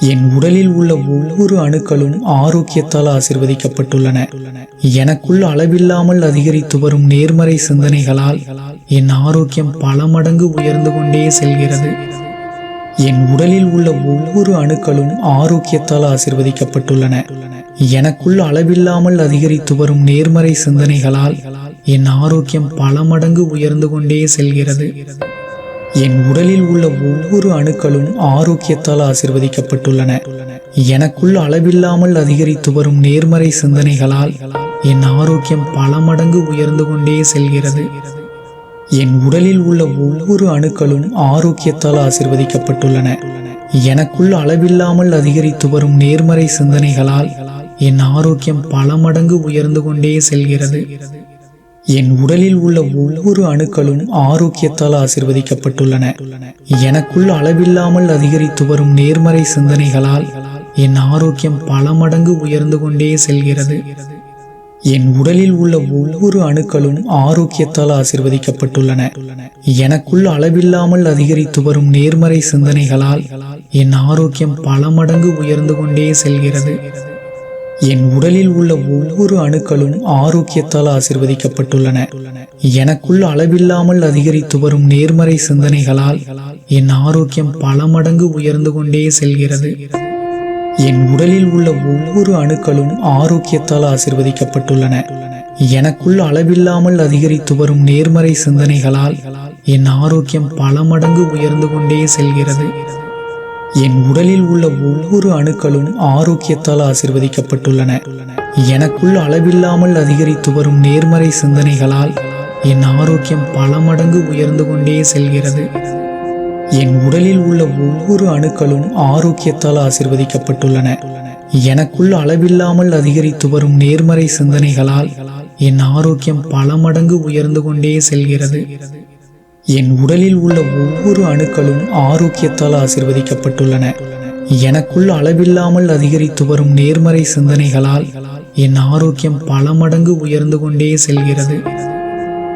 என் உடலில் உள்ள ஒவ்வொரு அணுக்களும் ஆரோக்கியத்தால் ஆசிர்வதிக்கப்பட்டுள்ளன. எனக்குள் அளவில்லாமல் அதிகரித்து வரும் நேர்மறை சிந்தனைகளால் என் ஆரோக்கியம் பல மடங்கு உயர்ந்து கொண்டே செல்கிறது. என் உடலில் உள்ள ஒவ்வொரு அணுக்களும் ஆரோக்கியத்தால் ஆசிர்வதிக்கப்பட்டுள்ளன. எனக்குள் அளவில்லாமல் அதிகரித்து வரும் நேர்மறை சிந்தனைகளால் என் ஆரோக்கியம் பல மடங்கு உயர்ந்து கொண்டே செல்கிறது. என் உடலில் உள்ள ஒவ்வொரு அணுக்களும் ஆரோக்கியத்தால் ஆசிர்வதிக்கப்பட்டுள்ளன. எனக்குள் அளவில்லாமல் அதிகரித்து வரும் நேர்மறை சிந்தனைகளால் என் ஆரோக்கியம் பல மடங்கு உயர்ந்து கொண்டே செல்கிறது. என் உடலில் உள்ள ஒவ்வொரு அணுக்களும் ஆரோக்கியத்தால் ஆசிர்வதிக்கப்பட்டுள்ளன. எனக்குள் அளவில்லாமல் அதிகரித்து வரும் நேர்மறை சிந்தனைகளால் என் ஆரோக்கியம் பல மடங்கு உயர்ந்து கொண்டே செல்கிறது. என் உடலில் உள்ள ஒவ்வொரு அணுக்களும் ஆரோக்கியத்தால் ஆசிர்வதிக்கப்பட்டுள்ளன. எனக்குள் அளவில்லாமல் அதிகரித்து வரும் நேர்மறை சிந்தனைகளால் என் ஆரோக்கியம் பல மடங்கு உயர்ந்து கொண்டே செல்கிறது. என் உடலில் உள்ள ஒவ்வொரு அணுக்களும் ஆரோக்கியத்தால் ஆசிர்வதிக்கப்பட்டுள்ளன. எனக்குள் அளவில்லாமல் அதிகரித்து வரும் நேர்மறை சிந்தனைகளால் என் ஆரோக்கியம் பல மடங்கு உயர்ந்து கொண்டே செல்கிறது. என் உடலில் உள்ள ஒவ்வொரு அணுக்களும் ஆரோக்கியத்தால் ஆசிர்வதிக்கப்பட்டுள்ளன. எனக்குள் அளவில்லாமல் அதிகரித்து வரும் நேர்மறை சிந்தனைகளால் என் ஆரோக்கியம் பல மடங்கு உயர்ந்து கொண்டே செல்கிறது. என் உடலில் உள்ள ஒவ்வொரு அணுக்களும் ஆரோக்கியத்தால் ஆசிர்வதிக்கப்பட்டுள்ளன. எனக்குள் அளவில்லாமல் அதிகரித்து வரும் நேர்மறை சிந்தனைகளால் என் ஆரோக்கியம் பல மடங்கு உயர்ந்து கொண்டே செல்கிறது. என் உடலில் உள்ள ஒவ்வொரு அணுக்களும் ஆரோக்கியத்தால் ஆசிர்வதிக்கப்பட்டுள்ளன. எனக்குள் அளவில்லாமல் அதிகரித்து வரும் நேர்மறை சிந்தனைகளால் என் ஆரோக்கியம் பல மடங்கு உயர்ந்து கொண்டே செல்கிறது. என் உடலில் உள்ள ஒவ்வொரு அணுக்களும் ஆரோக்கியத்தால் ஆசிர்வதிக்கப்பட்டுள்ளன. எனக்குள் அளவில்லாமல் அதிகரித்து வரும் நேர்மறை சிந்தனைகளால் என் ஆரோக்கியம் பல மடங்கு உயர்ந்து கொண்டே செல்கிறது. என் உடலில் உள்ள ஒவ்வொரு அணுக்களும் ஆரோக்கியத்தால் ஆசிர்வதிக்கப்பட்டுள்ளன. எனக்குள் அளவில்லாமல் அதிகரித்து வரும் நேர்மறை சிந்தனைகளால் என் ஆரோக்கியம் பல மடங்கு உயர்ந்து கொண்டே செல்கிறது.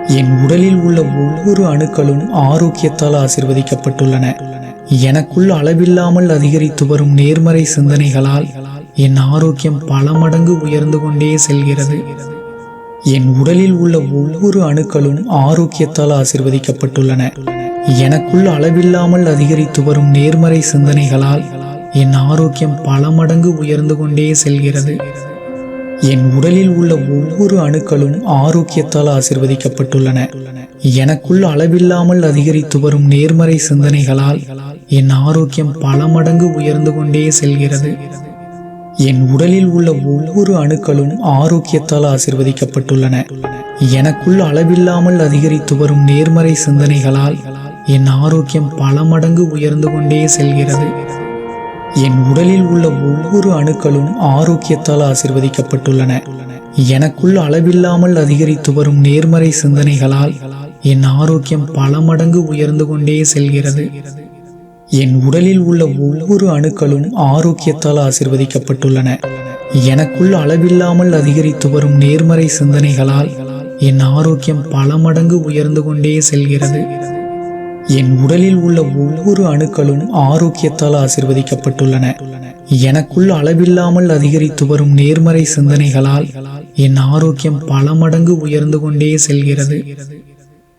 என் உடலில் உள்ள ஒவ்வொரு அணுக்களும் ஆரோக்கியத்தால் ஆசிர்வதிக்கப்பட்டுள்ளன. எனக்குள் அளவில்லாமல் அதிகரித்து வரும் நேர்மறை சிந்தனைகளால் என் ஆரோக்கியம் பல மடங்கு உயர்ந்து கொண்டே செல்கிறது. என் உடலில் உள்ள ஒவ்வொரு அணுக்களும் ஆரோக்கியத்தால் ஆசிர்வதிக்கப்பட்டுள்ளன. எனக்குள் அளவில்லாமல் அதிகரித்து வரும் நேர்மறை சிந்தனைகளால் என் ஆரோக்கியம் பல மடங்கு உயர்ந்து கொண்டே செல்கிறது. என் உடலில் உள்ள ஒவ்வொரு அணுக்களும் ஆரோக்கியத்தால் ஆசிர்வதிக்கப்பட்டுள்ளன. எனக்குள் அளவில்லாமல் அதிகரித்து வரும் நேர்மறை சிந்தனைகளால் என் ஆரோக்கியம் பல மடங்கு உயர்ந்து கொண்டே செல்கிறது. என் உடலில் உள்ள ஒவ்வொரு அணுக்களும் ஆரோக்கியத்தால் ஆசிர்வதிக்கப்பட்டுள்ளன. எனக்குள் அளவில்லாமல் அதிகரித்து வரும் நேர்மறை சிந்தனைகளால் என் ஆரோக்கியம் பல மடங்கு உயர்ந்து கொண்டே செல்கிறது. என் உடலில் உள்ள ஒவ்வொரு அணுக்களும் ஆரோக்கியத்தால் ஆசிர்வதிக்கப்பட்டுள்ளன. எனக்குள் அளவில்லாமல் அதிகரித்து வரும் நேர்மறை சிந்தனைகளால் என் ஆரோக்கியம் பல மடங்கு உயர்ந்து கொண்டே செல்கிறது. என் உடலில் உள்ள ஒவ்வொரு அணுக்களும் ஆரோக்கியத்தால் ஆசிர்வதிக்கப்பட்டுள்ளன. எனக்குள் அளவில்லாமல் அதிகரித்து வரும் நேர்மறை சிந்தனைகளால் என் ஆரோக்கியம் பல மடங்கு உயர்ந்து கொண்டே செல்கிறது. என் உடலில் உள்ள ஒவ்வொரு அணுக்களும் ஆரோக்கியத்தால் ஆசிர்வதிக்கப்பட்டுள்ளன. எனக்குள் அளவில்லாமல் அதிகரித்து வரும் நேர்மறை சிந்தனைகளால் என் ஆரோக்கியம் பல மடங்கு உயர்ந்து கொண்டே செல்கிறது.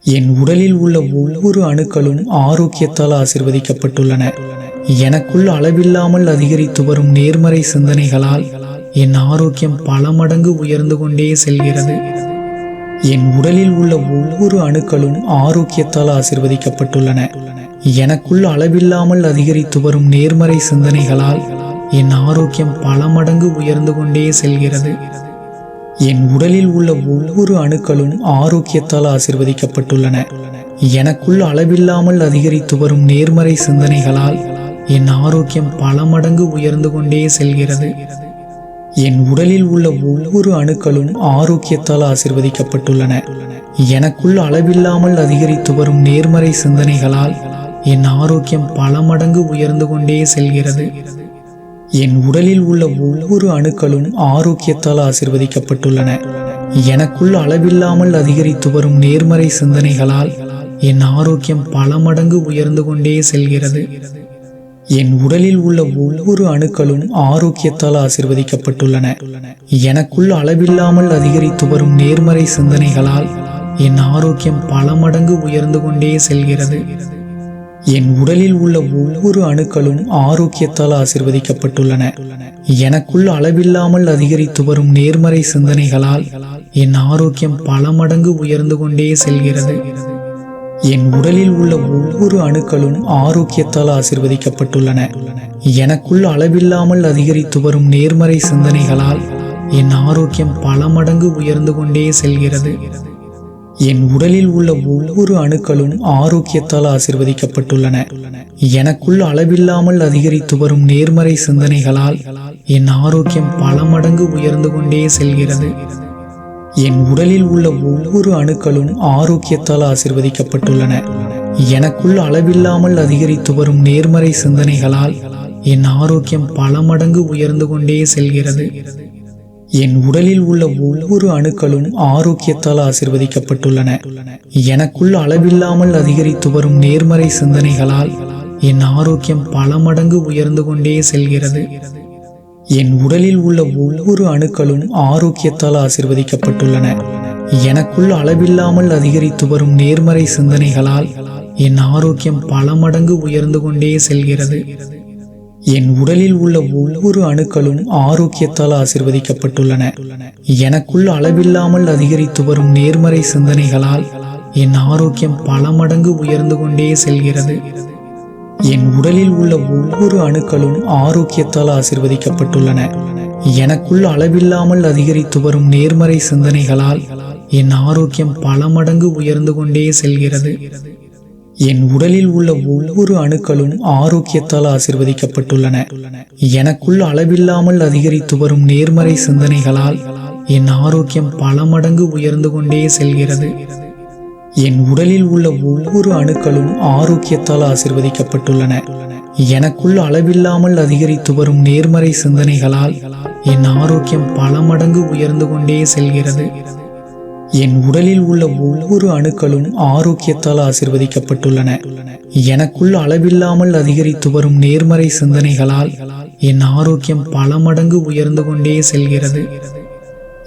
என் உடலில் உள்ள ஒவ்வொரு அணுக்களும் ஆரோக்கியத்தால் ஆசிர்வதிக்கப்பட்டுள்ளன. எனக்குள் அளவில்லாமல் அதிகரித்து வரும் நேர்மறை சிந்தனைகளால் என் ஆரோக்கியம் பல மடங்கு உயர்ந்து கொண்டே செல்கிறது. என் உடலில் உள்ள ஒவ்வொரு அணுக்களும் ஆரோக்கியத்தால் ஆசிர்வதிக்கப்பட்டுள்ளன. எனக்குள் அளவில்லாமல் அதிகரித்து வரும் நேர்மறை சிந்தனைகளால் என் ஆரோக்கியம் பல மடங்கு உயர்ந்து கொண்டே செல்கிறது. என் உடலில் உள்ள ஒவ்வொரு அணுக்களும் ஆரோக்கியத்தால் ஆசிர்வதிக்கப்பட்டுள்ளன. எனக்குள் அளவில்லாமல் அதிகரித்து வரும் நேர்மறை சிந்தனைகளால் என் ஆரோக்கியம் பல மடங்கு உயர்ந்து கொண்டே செல்கிறது. என் உடலில் உள்ள ஒவ்வொரு அணுக்களும் ஆரோக்கியத்தால் ஆசிர்வதிக்கப்பட்டுள்ளன. எனக்குள் அளவில்லாமல் அதிகரித்து வரும் நேர்மறை சிந்தனைகளால் என் ஆரோக்கியம் பல மடங்கு உயர்ந்து கொண்டே செல்கிறது. என் உடலில் உள்ள ஒவ்வொரு அணுக்களும் ஆரோக்கியத்தால் ஆசிர்வதிக்கப்பட்டுள்ளன. எனக்குள் அளவில்லாமல் அதிகரித்து வரும் நேர்மறை சிந்தனைகளால் என் ஆரோக்கியம் பல மடங்கு உயர்ந்து கொண்டே செல்கிறது. என் உடலில் உள்ள ஒவ்வொரு அணுக்களும் ஆரோக்கியத்தால் ஆசிர்வதிக்கப்பட்டுள்ளன. எனக்குள் அளவில்லாமல் அதிகரித்து வரும் நேர்மறை சிந்தனைகளால் என் ஆரோக்கியம் பல மடங்கு உயர்ந்து கொண்டே செல்கிறது. என் உடலில் உள்ள ஒவ்வொரு அணுக்களும் ஆரோக்கியத்தால் ஆசிர்வதிக்கப்பட்டுள்ளன. எனக்குள் அளவில்லாமல் அதிகரித்து வரும் நேர்மறை சிந்தனைகளால் என் ஆரோக்கியம் பல மடங்கு உயர்ந்து கொண்டே செல்கிறது. என் உடலில் உள்ள ஒவ்வொரு அணுக்களும் ஆரோக்கியத்தால் ஆசிர்வதிக்கப்பட்டுள்ளன. எனக்குள் அளவில்லாமல் அதிகரித்து வரும் நேர்மறை சிந்தனைகளால் என் ஆரோக்கியம் பல மடங்கு உயர்ந்து கொண்டே செல்கிறது. என் உடலில் உள்ள ஒவ்வொரு அணுக்களும் ஆரோக்கியத்தால் ஆசிர்வதிக்கப்பட்டுள்ளன. எனக்குள் அளவில்லாமல் அதிகரித்து வரும் நேர்மறை சிந்தனைகளால் என் ஆரோக்கியம் பல மடங்கு உயர்ந்து கொண்டே செல்கிறது. என் உடலில் உள்ள ஒவ்வொரு அணுக்களும் ஆரோக்கியத்தால் ஆசிர்வதிக்கப்பட்டுள்ளன. எனக்குள் அளவில்லாமல் அதிகரித்து வரும் நேர்மறை சிந்தனைகளால் என் ஆரோக்கியம் பல மடங்கு உயர்ந்து கொண்டே செல்கிறது. என் உடலில் உள்ள ஒவ்வொரு அணுக்களும் ஆரோக்கியத்தால் ஆசிர்வதிக்கப்பட்டுள்ளன. எனக்குள் அளவில்லாமல் அதிகரித்து வரும் நேர்மறை சிந்தனைகளால் என் ஆரோக்கியம் பல மடங்கு உயர்ந்து கொண்டே செல்கிறது. என் உடலில் உள்ள ஒவ்வொரு அணுக்களும் ஆரோக்கியத்தால் ஆசிர்வதிக்கப்பட்டுள்ளன. எனக்குள் அளவில்லாமல் அதிகரித்து வரும் நேர்மறை சிந்தனைகளால் என் ஆரோக்கியம் பல மடங்கு உயர்ந்து கொண்டே செல்கிறது. என் உடலில் உள்ள ஒவ்வொரு அணுக்களும் ஆரோக்கியத்தால் ஆசிர்வதிக்கப்பட்டுள்ளன. எனக்குள் அளவில்லாமல் அதிகரித்து வரும் நேர்மறை சிந்தனைகளால் என் ஆரோக்கியம் பல மடங்கு உயர்ந்து கொண்டே செல்கிறது. என் உடலில் உள்ள ஒவ்வொரு அணுக்களும் ஆரோக்கியத்தால் ஆசிர்வதிக்கப்பட்டுள்ளன. எனக்குள் அளவில்லாமல் அதிகரித்து வரும் நேர்மறை சிந்தனைகளால் என் ஆரோக்கியம் பல மடங்கு உயர்ந்து கொண்டே செல்கிறது. என் உடலில் உள்ள ஒவ்வொரு அணுக்களும் ஆரோக்கியத்தால் ஆசிர்வதிக்கப்பட்டுள்ளன. எனக்குள் அளவில்லாமல் அதிகரித்து வரும் நேர்மறை சிந்தனைகளால் என் ஆரோக்கியம் பல மடங்கு உயர்ந்து கொண்டே செல்கிறது. என் உடலில் உள்ள ஒவ்வொரு அணுக்களும் ஆரோக்கியத்தால் ஆசிர்வதிக்கப்பட்டுள்ளன. எனக்குள் அளவில்லாமல் அதிகரித்து வரும் நேர்மறை சிந்தனைகளால் என் ஆரோக்கியம் பல மடங்கு உயர்ந்து கொண்டே செல்கிறது. என் உடலில் உள்ள ஒவ்வொரு அணுக்களும் ஆரோக்கியத்தால் ஆசிர்வதிக்கப்பட்டுள்ளன. எனக்குள் அளவில்லாமல் அதிகரித்து வரும் நேர்மறை சிந்தனைகளால் என் ஆரோக்கியம் பல மடங்கு உயர்ந்து கொண்டே செல்கிறது.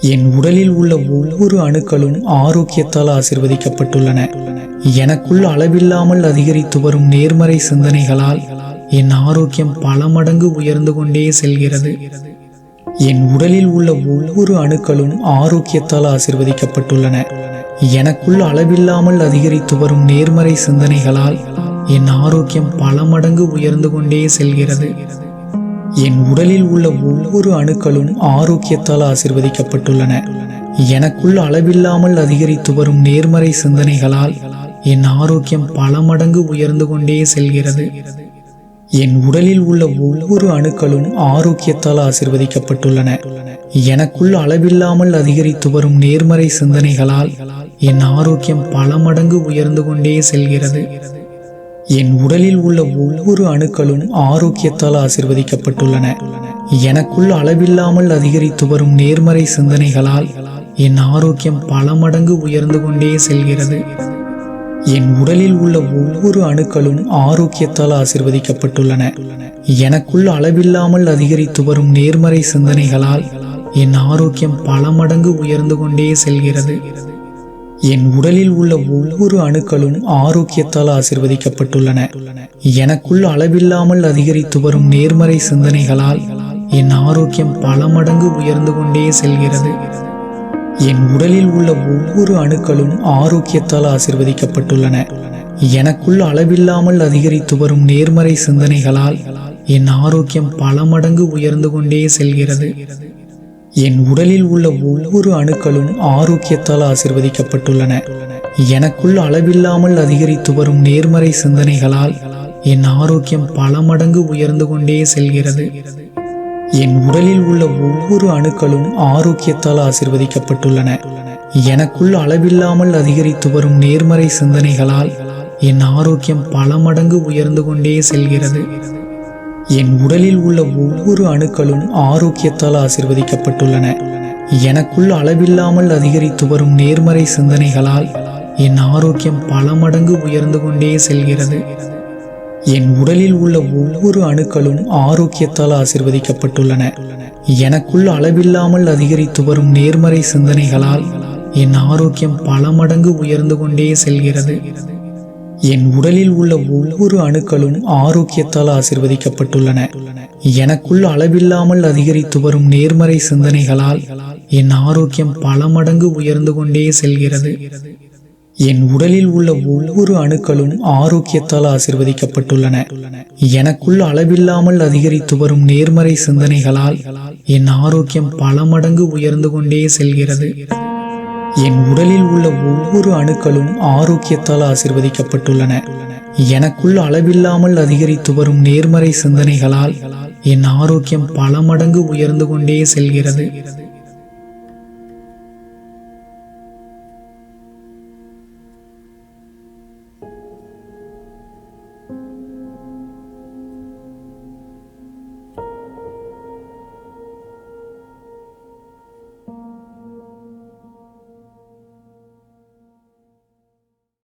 என் உடலில் உள்ள ஒவ்வொரு அணுக்களும் ஆரோக்கியத்தால் ஆசிர்வதிக்கப்பட்டுள்ளன. எனக்குள் அளவில்லாமல் அதிகரித்து வரும் நேர்மறை சிந்தனைகளால் என் ஆரோக்கியம் பல மடங்கு உயர்ந்து கொண்டே செல்கிறது. என் உடலில் உள்ள ஒவ்வொரு அணுக்களும் ஆரோக்கியத்தால் ஆசிர்வதிக்கப்பட்டுள்ளன. எனக்குள் அளவில்லாமல் அதிகரித்து வரும் நேர்மறை சிந்தனைகளால் என் ஆரோக்கியம் பல மடங்கு உயர்ந்து கொண்டே செல்கிறது. என் உடலில் உள்ள ஒவ்வொரு அணுக்களும் ஆரோக்கியத்தால் ஆசிர்வதிக்கப்பட்டுள்ளன. எனக்குள் அளவில்லாமல் அதிகரித்து வரும் நேர்மறை சிந்தனைகளால் என் ஆரோக்கியம் பல மடங்கு உயர்ந்து கொண்டே செல்கிறது. என் உடலில் உள்ள ஒவ்வொரு அணுக்களும் ஆரோக்கியத்தால் ஆசிர்வதிக்கப்பட்டுள்ளன. எனக்குள் அளவில்லாமல் அதிகரித்து வரும் நேர்மறை சிந்தனைகளால் என் ஆரோக்கியம் பல மடங்கு உயர்ந்து கொண்டே செல்கிறது. என் உடலில் உள்ள ஒவ்வொரு அணுக்களும் ஆரோக்கியத்தால் ஆசிர்வதிக்கப்பட்டுள்ளன. எனக்குள் அளவில்லாமல் அதிகரித்து வரும் நேர்மறை சிந்தனைகளால் என் ஆரோக்கியம் பல மடங்கு உயர்ந்து கொண்டே செல்கிறது. என் உடலில் உள்ள ஒவ்வொரு அணுக்களும் ஆரோக்கியத்தால் ஆசிர்வதிக்கப்பட்டுள்ளன. எனக்குள் அளவில்லாமல் அதிகரித்து வரும் நேர்மறை சிந்தனைகளால் என் ஆரோக்கியம் பல மடங்கு உயர்ந்து கொண்டே செல்கிறது. என் உடலில் உள்ள ஒவ்வொரு அணுக்களும் ஆரோக்கியத்தால் ஆசிர்வதிக்கப்பட்டுள்ளன. எனக்குள் அளவில்லாமல் அதிகரித்து வரும் நேர்மறை சிந்தனைகளால் என் ஆரோக்கியம் பல மடங்கு உயர்ந்து கொண்டே செல்கிறது. என் உடலில் உள்ள ஒவ்வொரு அணுக்களும் ஆரோக்கியத்தால் ஆசிர்வதிக்கப்பட்டுள்ளன. எனக்குள் அளவில்லாமல் அதிகரித்து வரும் நேர்மறை சிந்தனைகளால் என் ஆரோக்கியம் பல மடங்கு உயர்ந்து கொண்டே செல்கிறது. என் உடலில் உள்ள ஒவ்வொரு அணுக்களும் ஆரோக்கியத்தால் ஆசிர்வதிக்கப்பட்டுள்ளன. எனக்குள் அளவில்லாமல் அதிகரித்து வரும் நேர்மறை சிந்தனைகளால் என் ஆரோக்கியம் பல மடங்கு உயர்ந்து கொண்டே செல்கிறது. என் உடலில் உள்ள ஒவ்வொரு அணுக்களும் ஆரோக்கியத்தால் ஆசிர்வதிக்கப்பட்டுள்ளன. எனக்குள் அளவில்லாமல் அதிகரித்து வரும் நேர்மறை சிந்தனைகளால் என் ஆரோக்கியம் பல மடங்கு உயர்ந்து கொண்டே செல்கிறது. என் உடலில் உள்ள ஒவ்வொரு அணுக்களும் ஆரோக்கியத்தால் ஆசிர்வதிக்கப்பட்டுள்ளன. எனக்குள் அளவில்லாமல் அதிகரித்து வரும் நேர்மறை சிந்தனைகளால் என் ஆரோக்கியம் பல மடங்கு உயர்ந்து கொண்டே செல்கிறது. என் உடலில் உள்ள ஒவ்வொரு அணுக்களும் ஆரோக்கியத்தால் ஆசிர்வதிக்கப்பட்டுள்ளன. எனக்குள் அளவில்லாமல் அதிகரித்து வரும் நேர்மறை சிந்தனைகளால் என் ஆரோக்கியம் பல மடங்கு உயர்ந்து கொண்டே செல்கிறது. என் உடலில் உள்ள ஒவ்வொரு அணுக்களும் ஆரோக்கியத்தால் ஆசிர்வதிக்கப்பட்டுள்ளன. எனக்குள் அளவில்லாமல் அதிகரித்து வரும் நேர்மறை சிந்தனைகளால் என் ஆரோக்கியம் பல மடங்கு உயர்ந்து கொண்டே செல்கிறது. என் உடலில் உள்ள ஒவ்வொரு அணுக்களும் ஆரோக்கியத்தால் ஆசிர்வதிக்கப்பட்டுள்ளன. எனக்குள் அளவில்லாமல் அதிகரித்து வரும் நேர்மறை சிந்தனைகளால் என் ஆரோக்கியம் பல மடங்கு உயர்ந்து கொண்டே செல்கிறது. என் உடலில் உள்ள ஒவ்வொரு அணுக்களும் ஆரோக்கியத்தால் ஆசிர்வதிக்கப்பட்டுள்ளன. எனக்குள் அளவில்லாமல் அதிகரித்து வரும் நேர்மறை சிந்தனைகளால் என் ஆரோக்கியம் பல மடங்கு உயர்ந்து கொண்டே செல்கிறது.